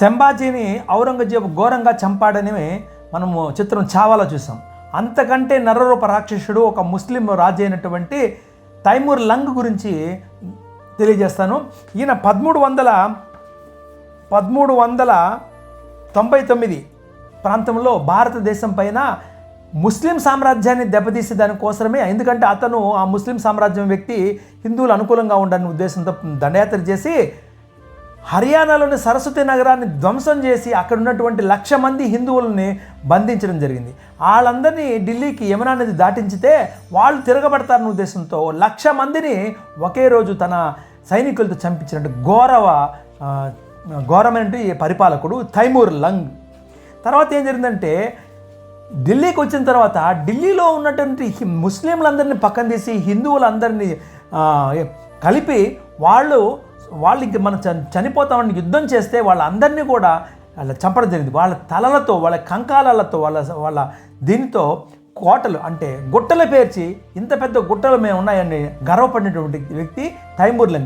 శంబాజీని ఔరంగజేబు ఘోరంగా చంపాడని మనము చిత్రం చావాలో చూసాం. అంతకంటే నరరూప రాక్షసుడు ఒక ముస్లిం రాజు అయినటువంటి తైమూర్ లంగ్ గురించి తెలియజేస్తాను. ఈయన పదమూడు వందల పదమూడు వందల తొంభై తొమ్మిది ప్రాంతంలో భారతదేశం పైన ముస్లిం సామ్రాజ్యాన్ని దెబ్బతీసే దానికోసమే ఎందుకంటే అతను ఆ ముస్లిం సామ్రాజ్యం వ్యక్తి హిందువులు అనుకూలంగా ఉండని ఉద్దేశంతో దండయాత్ర చేసి హర్యానాలోని సరస్వతి నగరాన్ని ధ్వంసం చేసి అక్కడ ఉన్నటువంటి లక్ష మంది హిందువులని బంధించడం జరిగింది. వాళ్ళందరినీ ఢిల్లీకి యమునా నది దాటించితే వాళ్ళు తిరగబడతారన్న ఉద్దేశంతో లక్ష మందిని ఒకే రోజు తన సైనికులతో చంపించినట్టు ఘోరవ ఘోరమైన ఘోరమైనటువంటి పరిపాలకుడు తైమూర్ లంగ్. తర్వాత ఏం జరిగిందంటే ఢిల్లీకి వచ్చిన తర్వాత ఢిల్లీలో ఉన్నటువంటి ముస్లింలందరినీ పక్కన తీసి హిందువులందరినీ కలిపి వాళ్ళు వాళ్ళు ఇంక మనం చనిపోతామని యుద్ధం చేస్తే వాళ్ళందరినీ కూడా వాళ్ళ చంపడం జరిగింది. వాళ్ళ తలలతో వాళ్ళ కంకాలతో వాళ్ళ వాళ్ళ దీనితో కోటలు అంటే గుట్టలు పేర్చి ఇంత పెద్ద గుట్టలు మేము ఉన్నాయని గర్వపడినటువంటి వ్యక్తి తైమూర్లని